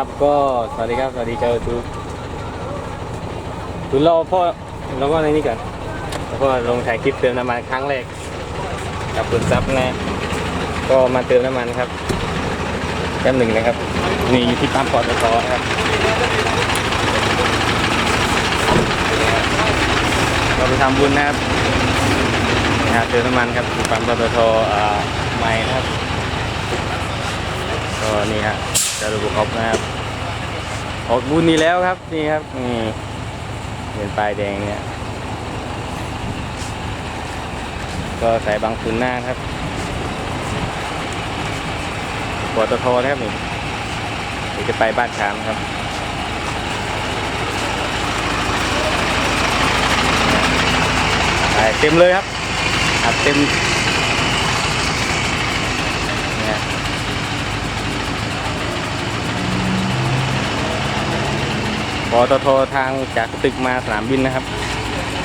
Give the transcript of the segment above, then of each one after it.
ครับก็สวัสดีครับสวัสดีเจ้าทุกทุนเราพ่อเราก็ในนี้ก่อนแล้วก็ลงถ่ายคลิปเติมน้ำมันครั้งแรกกับคุณซับนะก็มาเติมน้ำมันครับแป๊บหนึ่งนะครับนี่อยู่ที่ปั๊มปอตทนะครับเราไปทำบุญนะครับนะเติมน้ำมันครับปั๊มปตทอ่าใหม่นะครับก็นี่ฮะ จะระบุครบนะครับ ออกบุญนี่แล้วครับนี่ครับนี่เป็นป้ายแดงเนี่ย ก็ใส่บางฝุ่นหน้าครับปตทนะครับนี่เดี๋ยวจะไปบ้านฉามครับไปเต็มเลยครับอัดเต็มเนี่ย ป ตททางจากตึกมาสนามบินนะครับ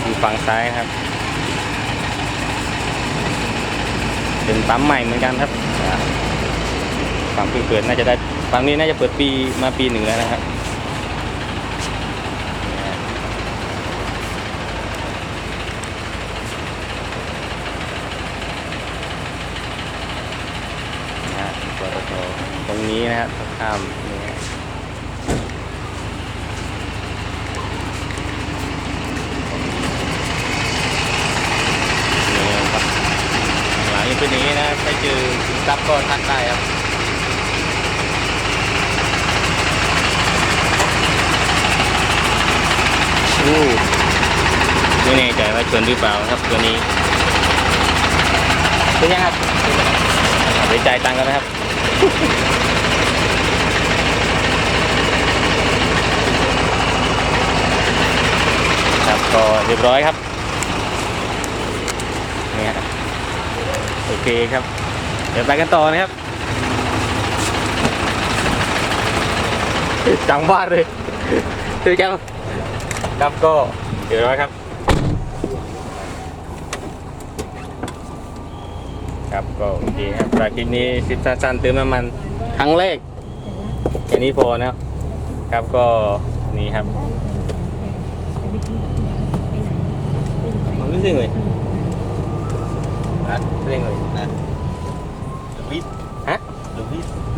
อยู่ฝั่งซ้ายนะครับ เป็นปั๊มใหม่เหมือนกันครับฝั่งเพิ่งเปิดน่าจะได้ฝั่งนี้น่าจะเปิดปีมาปีหนึ่งแล้วนะครับนะฮะปตทตรงนี้นะครับข้ามนี่ฮะนี่ครับหลังนี้เป็นอย่างนี้นะถ้าเจอสินท รัพย์ก็ทักได้ครับอู้ไม่แน่ใจว่าชนหรือเปล่าครับตัวนี้เป็นยังครับเดี๋ยวจ่ายตังค์กันนะครับครับก็เรียบร้อยครับนี่ฮะโอเคครับ เดี๋ยวไปกันต่อนะครับจังบ้านเลยคือจังครับก็เดี๋ยวร้อยครับ ครับก็โอเคครับสำหรับคลิปนี้คลิปสั้นๆเติมน้ำมันครั้งแรกแค่นี้พอนะครับ ครับก็นี่ครับมันรู้สึกเลยนะเร่งเลยนะ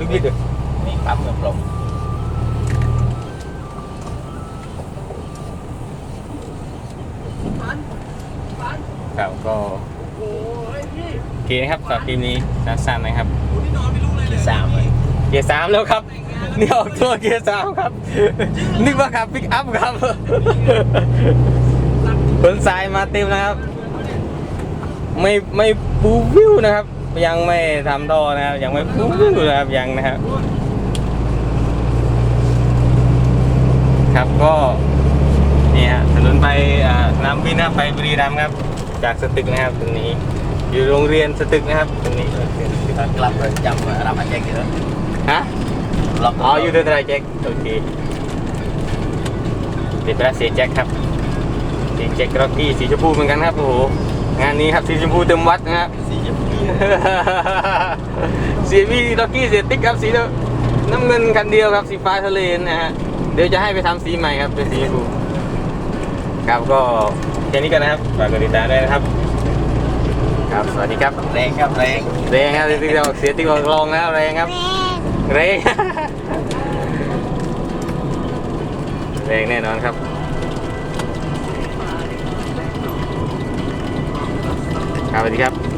ลึกนิดเดียวนี่ปั๊มเงินปลงครับก็โอเคนะครับสำหรับคลิปนี้สั้นๆนะครับที่สามเลยเกียร์สามแล้วครับ นี่ออกตัวเกียร์สามครับ นึกว่าขับปิกอัพครับขนทรายมาเต็มนะครับ ไม่ไม่ปูวิวนะครับ ยังไม่ทำท่อนะครับ ยังไม่ปูวิวนะครับยังนะครับ ครับก็นี่ฮะถนนไปอ่าสนามบินนะครับไปบุรีรัมย์ครับ จากสตึกนะครับตรงนี้ อยู่โรงเรียนสตึกนะครับตรงนี้กลับเลยจำรับอันแจกเยอะฮะล็อกอ๋ออยู่เดินไรแจ็คโอเคเดี๋ยวไปรับเสียแจ็คครับเสียแจ็คร็อกกี้สีชมพูเหมือนกันครับโอ้โห งานนี้ครับสีชมพูเต็มวัดนะครับสีชมพูเสียวีร็อกกี้เสียติ๊กครับสีน้ำเงินคันเดียวครับสีฟ้าทะเลนะฮะเดี๋ยวจะให้ไปทำสีใหม่ครับเป็นสีชมพูครับก็แค่นี้กันนะครับฝากกดติดตามด้วยนะครับ ครับสวัสดีครับแรงครับแรงแรงครับที่เราเสียติ๊กลองแล้วแรงครับแรงแรงแน่นอนครับ ครับสวัสดีครับ